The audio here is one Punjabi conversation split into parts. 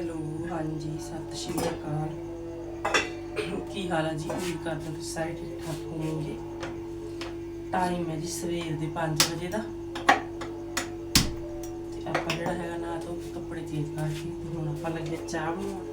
ਹੈਲੋ, ਹਾਂਜੀ, ਸਤਿ ਸ਼੍ਰੀ ਅਕਾਲ। ਕੀ ਹਾਲ ਹੈ ਜੀ? ਉਮੀਦ ਕਰਦੇ ਹਾਂ ਤੁਸੀਂ ਸਾਰੇ ਠੀਕ ਠਾਕ ਹੋਵੋਗੇ। ਟਾਈਮ ਹੈ ਜੀ ਸਵੇਰ ਦੇ 5 ਵਜੇ ਦਾ। ਤੇ ਆਪਾਂ ਜਿਹੜਾ ਹੈਗਾ ਨਾ ਤੋਂ ਕੱਪੜੇ ਚੇਂਜ ਕਰਕੇ ਹੁਣ ਆਪਾਂ ਲੱਗੇ ਚਾਹ ਬਣਾਉਣ।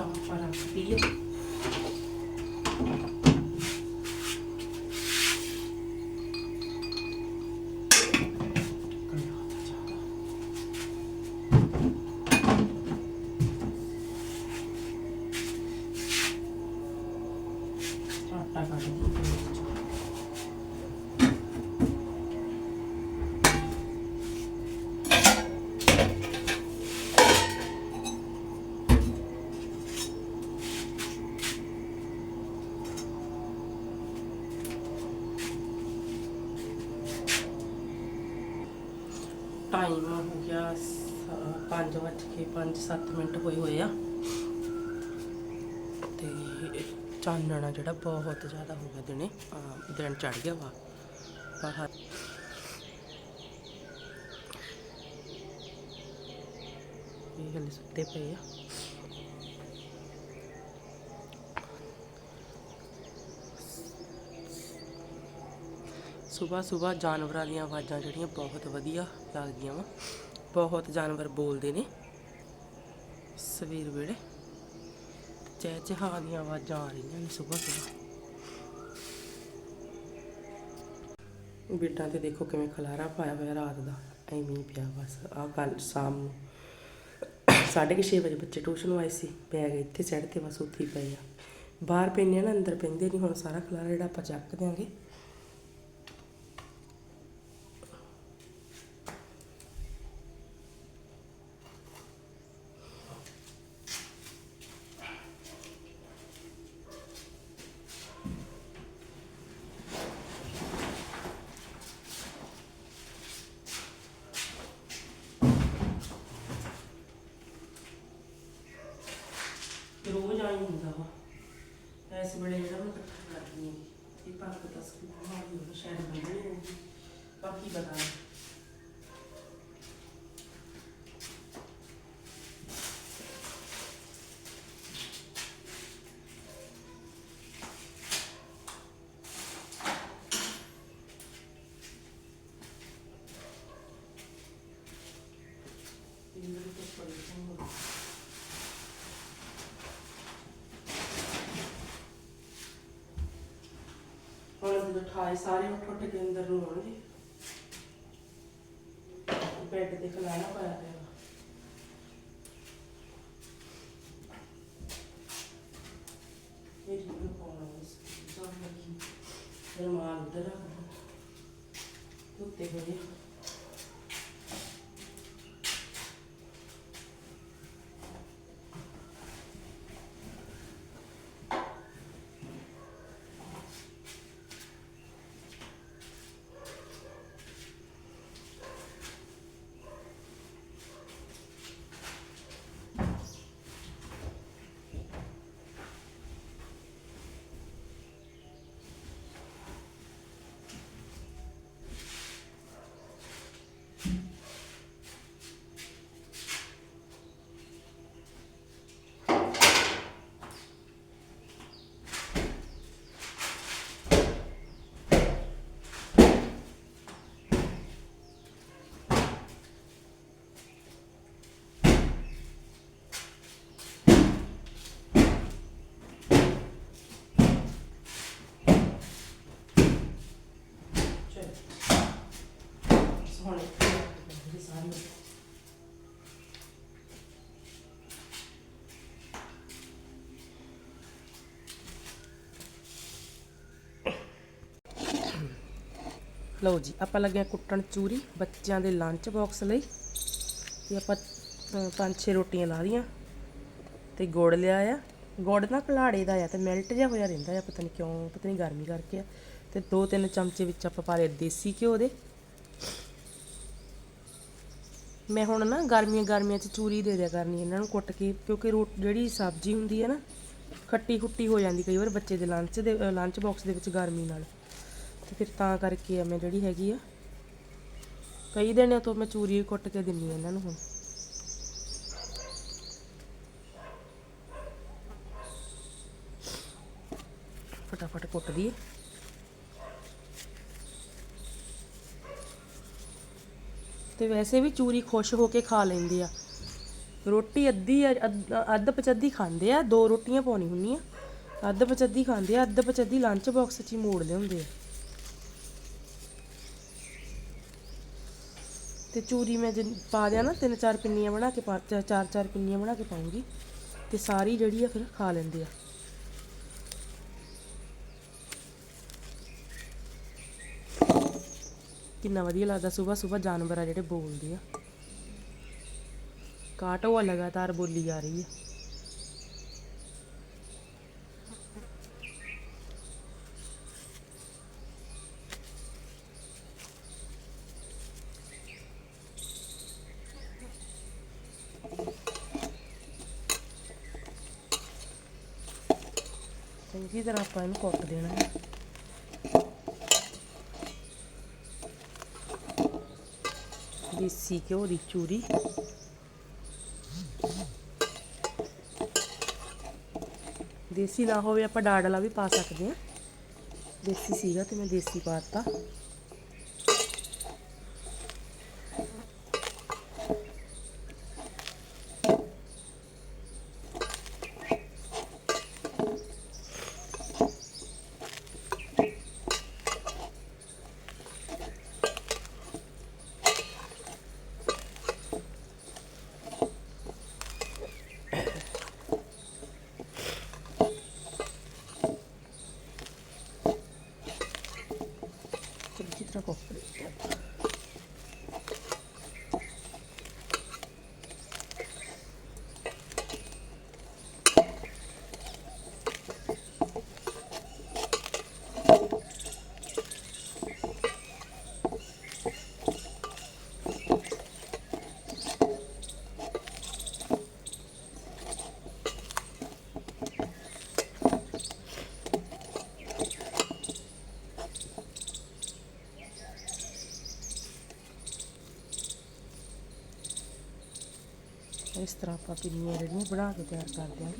ਚਾਹ ਆਪਾਂ ਰੱਖ 7 ਮਿੰਟ ਹੋਏ ਹੋਏ ਆ। ਤੇ ਚਾਨਣਾ ਜਿਹੜਾ ਬਹੁਤ ਜ਼ਿਆਦਾ ਹੋ ਗਿਆ ਦਿਨੇ ਦਿਨ ਚੜ ਗਿਆ ਵਾ। ਬਾਹਰ ਇਹ ਹਲੇ ਸੁੱਤੇ ਪਏ ਆ। ਸਵੇਰ ਸਵੇਰ ਜਾਨਵਰਾਂ ਦੀਆਂ ਆਵਾਜ਼ਾਂ ਜਿਹੜੀਆਂ ਬਹੁਤ ਵਧੀਆ ਲੱਗਦੀਆਂ ਵਾ। ਬਹੁਤ ਜਾਨਵਰ ਬੋਲਦੇ ਨੇ। ਸਵੇਰ ਵੇਲੇ। ਚਹਿ ਚਹਾ ਦੀਆਂ ਆਵਾਜ਼ਾਂ ਆ ਰਹੀਆਂ ਨੇ ਸਵੇਰ ਸਵੇਰ ਬਿੱਡਾਂ ਤੇ ਦੇਖੋ ਕਿਵੇਂ ਖਲਾਰਾ ਪਾਇਆ ਹੋਇਆ ਰਾਤ ਦਾ। ਐਵੇਂ ਪਿਆ ਬਸ। ਆ ਕੱਲ ਸ਼ਾਮ ਨੂੰ ਸਾਢੇ ਕੁ ਛੇ ਵਜੇ ਬੱਚੇ ਟਿਊਸ਼ਨ ਆਏ ਸੀ। ਬੈਗ ਇੱਥੇ ਚੜ੍ਹ ਤੇ ਬਸ ਉੱਥੇ ਹੀ ਪਏ ਆ। ਬਾਹਰ ਪੈਂਦੇ ਆ ਨਾ, ਅੰਦਰ ਪੈਂਦੇ ਨਹੀਂ। ਹੁਣ ਸਾਰਾ ਖਲਾਰਾ ਜਿਹੜਾ ਆਪਾਂ ਚੱਕ ਦਿਆਂਗੇ ਤੇ ਰੋਜ਼ ਆਈ ਹੁੰਦਾ ਵਾ ਇਸ ਵੇਲੇ ਜਿਹੜਾ ਮੈਂ ਇਕੱਠਾ ਕਰਦੀ ਹਾਂ ਇਹ ਪੱਕ ਤਾਂ ਸਕੂਲ ਮਾਰੀ ਉਹ ਸ਼ਾਇਦ ਬੰਦੇ ਬਾਕੀ ਬਤਾ ਇਹਨਾਂ ਨੂੰ ਤਾਂ ਪਰੇਸ਼ਾਨ ਹੋ ਹੁਣ ਜਦੋਂ ਠਾਏ ਸਾਰੇ ਉੱਠ ਉੱਠ ਕੇ ਅੰਦਰ ਨੂੰ ਆਉਣਗੇ। ਬੈੱਡ ਤੇ ਖਲਾਣਾ ਪਾਇਆ ਪਿਆ। ਲਓ ਜੀ, ਆਪਾਂ ਲੱਗਿਆ ਕੁੱਟਣ ਚੂਰੀ, ਬੱਚਿਆਂ ਦੇ ਲੰਚ ਬਾਕਸ ਲਈ। ਤੇ ਆਪਾਂ ਪੰਜ ਛੇ ਰੋਟੀਆਂ ਲਾ ਦੀਆਂ ਤੇ ਗੁੜ ਲਿਆ ਆ। ਗੁੜ ਨਾ ਕਲਾੜੇ ਦਾ ਆ ਤੇ ਮੈਲਟ ਜਿਹਾ ਹੋਇਆ ਰਹਿੰਦਾ ਆ, ਪਤਾ ਨਹੀਂ ਕਿਉਂ, ਪਤਾ ਨਹੀਂ ਗਰਮੀ ਕਰਕੇ ਆ। ਤੇ ਦੋ ਤਿੰਨ ਚਮਚੇ ਵਿੱਚ ਆਪਾਂ ਪਾ ਲਏ ਦੇਸੀ ਘਿਓ ਦੇ। ਮੈਂ ਹੁਣ ਨਾ ਗਰਮੀਆਂ ਗਰਮੀਆਂ 'ਚ ਚੂਰੀ ਦੇ ਦਿਆ ਕਰਨੀ ਇਹਨਾਂ ਨੂੰ ਕੁੱਟ ਕੇ, ਕਿਉਂਕਿ ਰੋ ਜਿਹੜੀ ਸਬਜ਼ੀ ਹੁੰਦੀ ਹੈ ਨਾ ਖੱਟੀ ਖੁੱਟੀ ਹੋ ਜਾਂਦੀ ਕਈ ਵਾਰ ਬੱਚੇ ਦੇ ਲੰਚ ਦੇ ਲੰਚ ਬਾਕਸ ਦੇ ਵਿੱਚ ਗਰਮੀ ਨਾਲ। ਤੇ ਫਿਰ ਤਾਂ ਕਰਕੇ ਆ ਮੈਂ ਜਿਹੜੀ ਹੈਗੀ ਆ। ਕਈ ਦਿਨਾਂ ਤੋਂ ਮੈਂ ਚੂਰੀ ਕੁੱਟ ਕੇ ਦਿੰਨੀ ਆ ਇਹਨਾਂ ਨੂੰ ਹੁਣ। ਫਟਾਫਟ ਕੁੱਟ ਦਈਏ। ਤੇ ਵੈਸੇ ਵੀ ਚੂਰੀ ਖੁਸ਼ ਹੋ ਕੇ ਖਾ ਲੈਂਦੇ ਆ। ਰੋਟੀ ਅੱਧੀ ਅੱਧ ਅੱਧ ਖਾਂਦੇ ਆ, ਦੋ ਰੋਟੀਆਂ ਪਾਉਣੀ ਹੁੰਦੀਆਂ ਅੱਧ ਪਚੱਦੀ ਖਾਂਦੇ ਆ, ਅੱਧ ਪਚੱਦੀ ਲੰਚ ਬਾਕਸ 'ਚ ਹੀ ਮੋੜਦੇ ਹੁੰਦੇ ਆ। ਤੇ ਚੂਰੀ ਮੈਂ ਜੇ ਪਾ ਦਿਆਂ ਨਾ, ਤਿੰਨ ਚਾਰ ਪਿੰਨੀਆਂ ਬਣਾ ਕੇ ਪਾ ਚਾਰ ਚਾਰ ਪਿੰਨੀਆਂ ਬਣਾ ਕੇ ਪਾਉਂਗੀ ਤੇ ਸਾਰੀ ਜਿਹੜੀ ਆ ਫਿਰ ਖਾ ਲੈਂਦੇ ਆ। ਕਿੰਨਾ ਵਧੀਆ ਲੱਗਦਾ ਸਵੇਰ ਸਵੇਰ ਜਾਨਵਰ ਆ ਜਿਹੜੇ ਬੋਲਦੇ ਆ। ਕਾਟੋ ਆ ਲਗਾਤਾਰ ਬੋਲੀ ਜਾ ਰਹੀ ਹੈ ਚੰਗੀ ਤਰ੍ਹਾਂ ਆਪਾਂ ਇਹਨੂੰ ਕੁੱਟ ਦੇਣਾ ਹੈ? ਦੇਸੀ ਘਿਓ ਦੀ ਚੂਰੀ। ਦੇਸੀ ਨਾ ਹੋਵੇ ਆਪਾਂ ਡਾਡਲਾ ਵੀ ਪਾ ਸਕਦੇ ਹਾਂ। ਦੇਸੀ ਸੀਗਾ ਤੇ ਮੈਂ ਦੇਸੀ ਪਾਤਾ ਚੰਗੀ ਤਰ੍ਹਾਂ ਕੁੱਟ ਦੇ ਇਸ ਤਰ੍ਹਾਂ ਆਪਾਂ ਪਿੰਨੀਆਂ ਜਿਹੜੀਆਂ ਬਣਾ ਕੇ ਤਿਆਰ ਕਰਦੇ ਹਾਂ।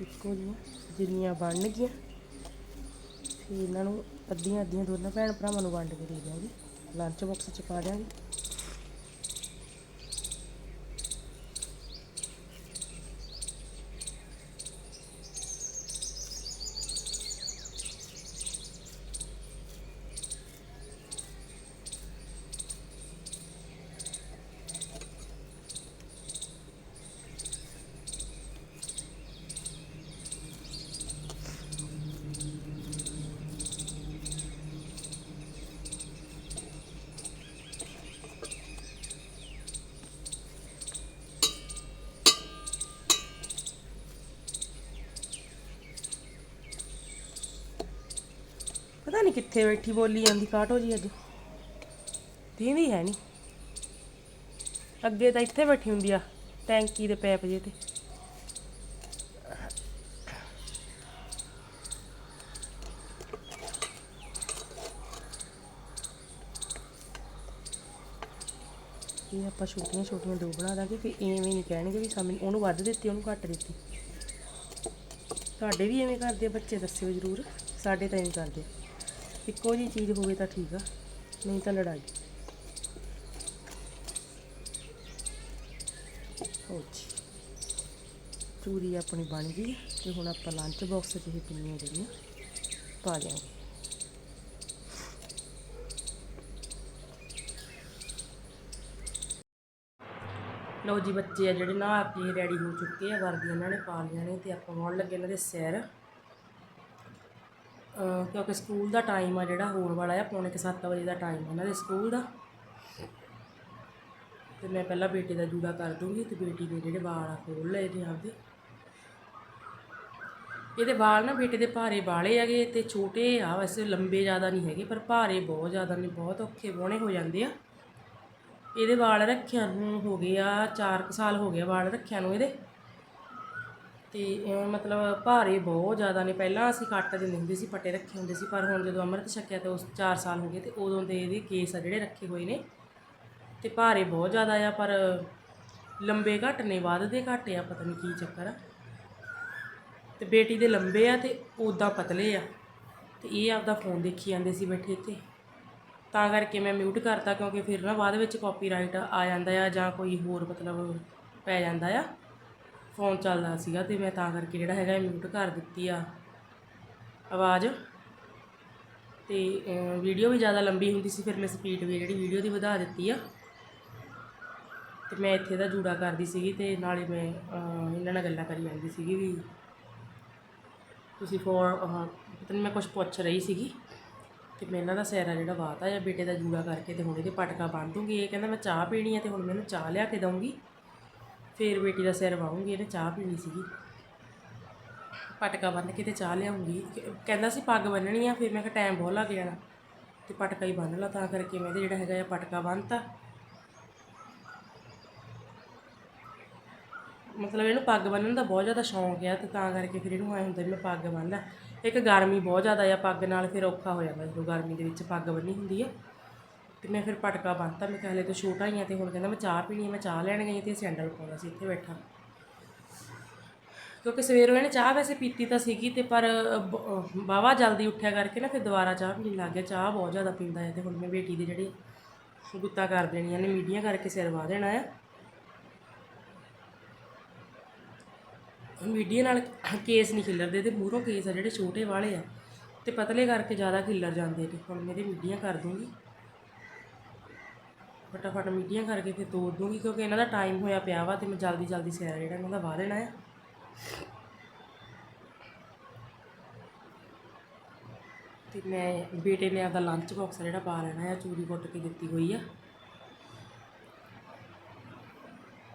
ਇੱਕੋ ਜਿਹੀਆਂ ਜਿੰਨੀਆਂ ਬਣ ਗਈਆਂ ਫਿਰ ਇਹਨਾਂ ਨੂੰ ਅੱਧੀਆਂ ਅੱਧੀਆਂ ਦੋਨਾਂ ਭੈਣ ਭਰਾਵਾਂ ਨੂੰ ਵੰਡ ਕੇ ਦੇ ਦਿਆਂਗੇ। ਲੰਚ ਬਾਕਸ 'ਚ ਪਾ ਦਿਆਂਗੇ। ਪਤਾ ਨਹੀਂ ਕਿੱਥੇ ਬੈਠੀ ਬੋਲੀ ਜਾਂਦੀ ਕਾਟੋ ਜੀ ਅੱਜ? ਦੀਂਦੀ ਹੈ ਨਹੀਂ ਅੱਗੇ ਤਾਂ ਇੱਥੇ ਬੈਠੀ ਹੁੰਦੀ ਆ, ਟੈਂਕੀ ਦੇ ਪੈਪ ਜੇ ਤੇ। ਇਹ ਆਪਾਂ ਛੋਟੀਆਂ ਛੋਟੀਆਂ ਦੋ ਬਣਾ ਦਾਂਗੇ ਕਿ ਐਵੇਂ ਨਹੀਂ ਕਹਿਣਗੇ ਵੀ ਸਾਨੂੰ ਉਹਨੂੰ ਵੱਧ ਦਿੱਤੀ, ਉਹਨੂੰ ਘੱਟ ਦਿੱਤੀ। ਤੁਹਾਡੇ ਵੀ ਐਵੇਂ ਕਰਦੇ ਬੱਚੇ ਦੱਸਿਓ ਜ਼ਰੂਰ, ਸਾਡੇ ਤਾਂ ਐਵੇਂ ਕਰਦੇ ਇੱਕੋ ਜੀ ਚੀਜ਼ ਹੋਵੇ ਤਾਂ ਠੀਕ ਆ, ਨਹੀਂ ਤਾਂ ਲੜਾਈ। ਹੋ ਜੀ। ਚੂਰੀ ਆਪਣੀ ਬਣ ਗਈ ਹੈ ਤੇ ਹੁਣ ਆਪਾਂ ਲੰਚ ਬਾਕਸ 'ਚ ਇਹ ਪਿੰਨੀਆਂ ਜਿਹੜੀਆਂ, ਪਾ ਦਿਆਂਗੇ। ਲਓ ਜੀ ਬੱਚੇ ਆ ਜਿਹੜੇ ਨਾ ਕੇ ਰੈਡੀ ਹੋ ਚੁੱਕੇ ਆ, ਵਰਦੀਆਂ ਇਹਨਾਂ ਨੇ ਪਾ ਲਈਆਂ ਨੇ ਤੇ ਆਪਾਂ ਆਉਣ ਲੱਗੇ ਇਹਨਾਂ ਦੇ ਸਿਰ। ਕਿਉਂਕਿ ਸਕੂਲ ਦਾ ਟਾਈਮ ਆ ਜਿਹੜਾ, ਹੋਣ ਵਾਲਾ ਆ, ਪੌਣੇ ਕੁ ਸੱਤ ਵਜੇ ਦਾ ਟਾਈਮ ਆ ਇਹਨਾਂ ਦੇ ਸਕੂਲ ਦਾ। ਤੇ ਮੈਂ ਪਹਿਲਾਂ ਬੇਟੇ ਦਾ ਜੂੜਾ ਕਰ ਦੂੰਗੀ, ਤੇ ਬੇਟੀ ਦੇ ਜਿਹੜੇ ਵਾਲ ਆ ਖੋਲ ਲਏ ਨੇ ਆਪਦੇ। ਇਹਦੇ ਵਾਲ ਨਾ ਬੇਟੇ ਦੇ ਭਾਰੇ ਵਾਲੇ ਹੈਗੇ, ਤੇ ਛੋਟੇ ਆ, ਵੈਸੇ ਲੰਬੇ ਜ਼ਿਆਦਾ ਨਹੀਂ ਹੈਗੇ, ਪਰ ਭਾਰੇ ਬਹੁਤ ਜ਼ਿਆਦਾ ਨੇ, ਬਹੁਤ ਔਖੇ ਬੋਣੇ ਹੋ ਜਾਂਦੇ ਆ। ਇਹਦੇ ਵਾਲ ਰੱਖਿਆ ਨੂੰ ਹੋ ਗਏ ਆ 4 ਸਾਲ ਹੋ ਗਏ ਵਾਲ ਰੱਖਿਆ ਨੂੰ ਇਹਦੇ। ਤੇ ਮਤਲਬ ਭਾਰੇ ਬਹੁਤ ਜ਼ਿਆਦਾ ਨੇ। ਪਹਿਲਾਂ ਅਸੀਂ ਕੱਟ ਦਿੰਦੇ ਹੁੰਦੇ ਸੀ, ਪੱਟੇ ਰੱਖੇ ਹੁੰਦੇ ਸੀ, ਪਰ ਹੁਣ ਜਦੋਂ ਅੰਮ੍ਰਿਤ ਛਕਿਆ ਤੇ ਉਸ 4 ਸਾਲ ਹੋ ਗਏ ਤੇ ਉਦੋਂ ਦੇ ਇਹਦੇ ਕੇਸ ਆ ਜਿਹੜੇ ਰੱਖੇ ਹੋਏ ਨੇ। ਤੇ ਭਾਰੇ ਬਹੁਤ ਜ਼ਿਆਦਾ ਆ, ਪਰ ਲੰਬੇ ਘੱਟ ਨੇ, ਵੱਧਦੇ ਘੱਟ ਆ, ਪਤਾ ਨਹੀਂ ਕੀ ਚੱਕਰ ਆ। ਤੇ ਬੇਟੀ ਦੇ ਲੰਬੇ ਆ ਤੇ ਉਦਾਂ ਪਤਲੇ ਆ। ਤੇ ਇਹ ਆਪਦਾ ਫੋਨ ਦੇਖੀ ਜਾਂਦੇ ਸੀ ਬੈਠੇ ਇੱਥੇ। ਤਾਂ ਕਰਕੇ ਮੈਂ ਮਿਊਟ ਕਰਤਾ, ਕਿਉਂਕਿ ਫਿਰ ਨਾ ਬਾਅਦ ਵਿੱਚ ਕਾਪੀਰਾਈਟ ਆ ਜਾਂਦਾ ਆ ਜਾਂ ਕੋਈ ਹੋਰ ਮਤਲਬ ਪੈ ਜਾਂਦਾ ਆ। ਫੋਨ ਚੱਲਦਾ ਸੀਗਾ ਤੇ ਮੈਂ ਤਾਂ ਕਰਕੇ ਜਿਹੜਾ ਹੈਗਾ ਮਿਊਟ ਕਰ ਦਿੱਤੀ ਆ। ਆਵਾਜ਼? ਤੇ ਵੀਡੀਓ ਵੀ ਜ਼ਿਆਦਾ ਲੰਬੀ ਹੁੰਦੀ ਸੀ, ਫਿਰ ਮੈਂ ਸਪੀਡ ਵੀ ਜਿਹੜੀ ਵੀਡੀਓ ਦੀ ਵਧਾ ਦਿੱਤੀ ਆ। ਤੇ ਮੈਂ ਇੱਥੇ ਦਾ ਜੂੜਾ ਕਰਦੀ ਸੀਗੀ ਤੇ ਨਾਲੇ ਮੈਂ ਇਹਨਾਂ ਨਾਲ ਗੱਲਾਂ ਕਰੀ ਜਾਂਦੀ ਸੀਗੀ ਵੀ ਤੁਸੀਂ ਫੋਨ ਪਤਾ ਨਹੀਂ ਮੈਂ ਕੁਝ ਪੁੱਛ ਰਹੀ ਸੀਗੀ। ਤੇ ਮੈਂ ਇਹਨਾਂ ਦਾ ਸਹਿਰਾ ਜਿਹੜਾ ਵਾਤਾ ਜਾਂ ਬੇਟੇ ਦਾ ਜੂੜਾ ਕਰਕੇ ਤੇ ਹੁਣ ਇਹਦੇ ਪਟਕਾ ਬੰਨ ਦੂੰਗੀ। ਇਹ ਕਹਿੰਦਾ ਮੈਂ ਚਾਹ ਪੀਣੀ ਹੈ ਤੇ ਹੁਣ ਮੈਨੂੰ ਚਾਹ ਲਿਆ ਕੇ ਦਊਂਗੀ। ਫਿਰ ਬੇਟੀ ਦਾ ਸਿਰ ਵਾਉਂਗੀ ਇਹਨੇ ਚਾਹ ਪੀਣੀ ਸੀਗੀ। ਪਟਕਾ ਬੰਨ ਕੇ ਤੇ ਚਾਹ ਲਿਆਉਂਗੀ। ਕਹਿੰਦਾ ਸੀ ਪੱਗ ਬੰਨਣੀ ਆ, ਫਿਰ ਮੈਂ ਕਿਹਾ ਟਾਈਮ ਬਹੁਤ ਲੱਗ ਜਾਣਾ। ਤੇ ਪਟਕਾ ਹੀ ਬੰਨ ਲਾ ਤਾਂ ਕਰਕੇ ਮੈਂ ਇਹਦੇ ਜਿਹੜਾ ਹੈਗਾ ਆ ਪਟਕਾ ਬੰਨਤਾ ਮਤਲਬ ਇਹਨੂੰ ਪੱਗ ਬੰਨਣ ਦਾ ਬਹੁਤ ਜ਼ਿਆਦਾ ਸ਼ੌਂਕ ਆ ਤੇ ਤਾਂ ਕਰਕੇ ਫਿਰ ਇਹਨੂੰ ਐ ਹੁੰਦਾ ਵੀ ਮੈਂ ਪੱਗ ਬੰਨ੍ਹਦਾ ਇੱਕ ਗਰਮੀ ਬਹੁਤ ਜ਼ਿਆਦਾ ਆ, ਪੱਗ ਨਾਲ ਫਿਰ ਔਖਾ ਹੋ ਜਾਂਦਾ ਜਦੋਂ ਗਰਮੀ ਦੇ ਵਿੱਚ ਪੱਗ ਬੰਨੀ ਹੁੰਦੀ ਆ। ਤੇ ਮੈਂ ਫਿਰ ਪਟਕਾ ਬੰਨ੍ਹਤਾ ਮੈਂ ਕਿਹਾ ਹਲੇ ਤੋਂ ਛੋਟਾ ਹੀ ਆ ਤੇ ਹੁਣ ਕਹਿੰਦਾ ਮੈਂ ਚਾਹ ਪੀਣੀ ਆ, ਮੈਂ ਚਾਹ ਲੈਣ ਗਈ ਤੇ ਸੈਂਡਲ ਪਾਉਂਦਾ ਸੀ, ਇੱਥੇ ਬੈਠਾ। ਕਿਉਂਕਿ ਸਵੇਰੋਂ ਇਹਨੇ ਚਾਹ ਵੈਸੇ ਪੀਤੀ ਤਾਂ ਸੀਗੀ ਤੇ ਪਰ ਬਾਵਾ ਜਲਦੀ ਉੱਠਿਆ ਕਰਕੇ ਨਾ ਫਿਰ ਦੁਬਾਰਾ ਚਾਹ ਪੀਣ ਲੱਗ ਗਿਆ। ਚਾਹ ਬਹੁਤ ਜ਼ਿਆਦਾ ਪੀਂਦਾ ਹੈ ਤੇ ਹੁਣ ਮੈਂ ਬੇਟੀ ਦੇ ਜਿਹੜੇ ਗੁੱਤਾ ਕਰ ਦੇਣੀ ਨੇ ਮੀਡੀਆਂ ਕਰਕੇ ਸਿਰ ਵਾ ਦੇਣਾ ਆ। ਮੀਡੀਆ ਨਾਲ ਕੇਸ ਨਹੀਂ ਖਿੱਲਰਦੇ ਤੇ ਮੂਹਰੋਂ ਕੇਸ ਆ ਜਿਹੜੇ ਛੋਟੇ ਵਾਲੇ ਆ ਤੇ ਪਤਲੇ ਕਰਕੇ ਜ਼ਿਆਦਾ ਖਿੱਲਰ ਜਾਂਦੇ ਨੇ। ਹੁਣ ਮੇਰੇ ਮੀਡੀਆ ਕਰ ਦੂੰਗੀ। ਫਟਾਫਟ ਮੀਡੀਆਂ ਕਰਕੇ ਫਿਰ ਤੋੜ ਦੂੰਗੀ ਕਿਉਂਕਿ ਇਹਨਾਂ ਦਾ ਟਾਈਮ ਹੋਇਆ ਪਿਆ ਵਾ ਤੇ ਮੈਂ ਜਲਦੀ ਜਲਦੀ ਸਿਰ ਜਿਹੜਾ ਇਹਨਾਂ ਦਾ ਵਾਹ ਦੇਣਾ ਆ। ਤੇ ਮੈਂ ਬੇਟੇ ਨੇ ਆਪਦਾ ਲੰਚ ਬਾਕਸ ਜਿਹੜਾ ਪਾ ਲੈਣਾ ਆ, ਚੂਰੀ ਕੁੱਟ ਕੇ ਦਿੱਤੀ ਹੋਈ ਆ।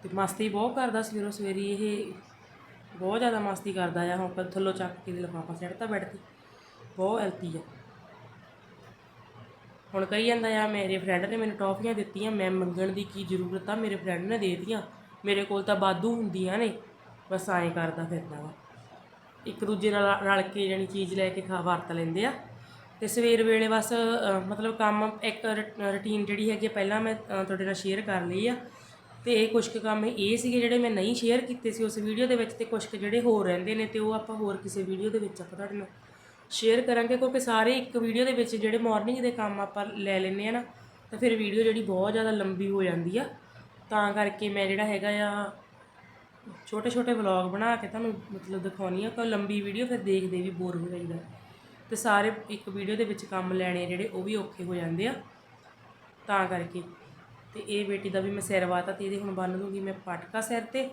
ਤੇ ਮਸਤੀ ਬਹੁਤ ਕਰਦਾ ਸਵੇਰੋ ਸਵੇਰੀ ਇਹ ਬਹੁਤ ਜ਼ਿਆਦਾ ਮਸਤੀ ਕਰਦਾ ਆ, ਹੁਣ ਪਰ ਥੱਲੋਂ ਚੱਕ ਕੇ ਲਿਫਾਫਾ ਸਿੱਟਤਾ ਬੈਠ ਬਹੁਤ ਐਲਤੀ ਆ। ਹੁਣ ਕਹੀ ਜਾਂਦਾ ਆ ਮੇਰੇ ਫਰੈਂਡ ਨੇ ਮੈਨੂੰ ਟੌਫੀਆਂ ਦਿੱਤੀਆਂ ਮੈਂ ਮੰਗਣ ਦੀ ਕੀ ਜ਼ਰੂਰਤ ਆ? ਮੇਰੇ ਫਰੈਂਡ ਨੇ ਦੇ ਦਿੱਤੀਆਂ। ਮੇਰੇ ਕੋਲ ਤਾਂ ਬਾਦੂ ਹੁੰਦੀਆਂ ਨੇ। ਬਸ ਐਂ ਕਰਦਾ ਫਿਰਦਾ ਵਾ। ਇੱਕ ਦੂਜੇ ਨਾਲ ਰਲ ਕੇ ਜਾਣੀ ਚੀਜ਼ ਲੈ ਕੇ ਖਾ ਵਰਤ ਲੈਂਦੇ ਆ। ਤੇ ਸਵੇਰ ਵੇਲੇ ਬਸ ਮਤਲਬ ਕੰਮ ਇੱਕ ਰੁਟੀਨ ਜਿਹੜੀ ਹੈਗੀ ਆ, ਪਹਿਲਾਂ ਮੈਂ ਤੁਹਾਡੇ ਨਾਲ ਸ਼ੇਅਰ ਕਰ ਲਈ ਆ। ਤੇ ਇਹ ਕੁਝ ਕੁ ਕੰਮ ਇਹ ਸੀਗੇ ਜਿਹੜੇ ਮੈਂ ਨਹੀਂ ਸ਼ੇਅਰ ਕੀਤੇ ਸੀ ਉਸ ਵੀਡੀਓ ਦੇ ਵਿੱਚ ਤੇ ਕੁਝ ਕੁ ਜਿਹੜੇ ਹੋਰ ਰਹਿੰਦੇ ਨੇ ਤੇ ਉਹ ਆਪਾਂ ਹੋਰ ਕਿਸੇ ਵੀਡੀਓ ਦੇ ਵਿੱਚ ਆਪਾਂ ਤੁਹਾਡੇ ਨਾਲ ਸ਼ੇਅਰ ਕਰਾਂਗੇ, ਕਿਉਂਕਿ ਸਾਰੇ ਇੱਕ ਵੀਡੀਓ ਦੇ ਵਿੱਚ ਜਿਹੜੇ ਮਾਰਨਿੰਗ ਦੇ ਕੰਮ ਆਪਾਂ ਲੈ ਲੈਂਦੇ ਆ ਨਾ, ਤਾਂ ਫਿਰ ਵੀਡੀਓ ਜਿਹੜੀ ਬਹੁਤ ਜ਼ਿਆਦਾ ਲੰਬੀ ਹੋ ਜਾਂਦੀ ਆ। ਤਾਂ ਕਰਕੇ ਮੈਂ ਜਿਹੜਾ ਹੈਗਾ ਆ ਛੋਟੇ ਛੋਟੇ ਵਲੌਗ ਬਣਾ ਕੇ ਤੁਹਾਨੂੰ ਮਤਲਬ ਦਿਖਾਉਣੀ ਆ ਕਿ ਲੰਬੀ ਵੀਡੀਓ ਫਿਰ ਦੇਖਦੇ ਵੀ ਬੋਰ ਹੋ ਜਾਂਦਾ ਤੇ ਸਾਰੇ ਇੱਕ ਵੀਡੀਓ ਦੇ ਵਿੱਚ ਕੰਮ ਲੈਣੇ ਜਿਹੜੇ, ਉਹ ਵੀ ਔਖੇ ਹੋ ਜਾਂਦੇ ਆ। ਤਾਂ ਕਰਕੇ, ਤੇ ਇਹ ਬੇਟੀ ਦਾ ਵੀ ਮੈਂ ਸਿਰ ਵਾਤਾ ਤੇ ਇਹਦੇ ਹੁਣ ਬੰਨ ਦੂੰਗੀ, ਮੈਂ ਪਟਕਾ ਸਿਰ ਤੇ।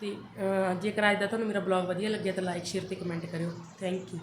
ਤੇ ਜੇਕਰ ਅੱਜ ਦਾ ਤੁਹਾਨੂੰ ਮੇਰਾ ਬਲੌਗ ਵਧੀਆ ਲੱਗਿਆ ਤਾਂ ਲਾਈਕ ਸ਼ੇਅਰ ਤੇ ਕਮੈਂਟ ਕਰਿਓ। Thank you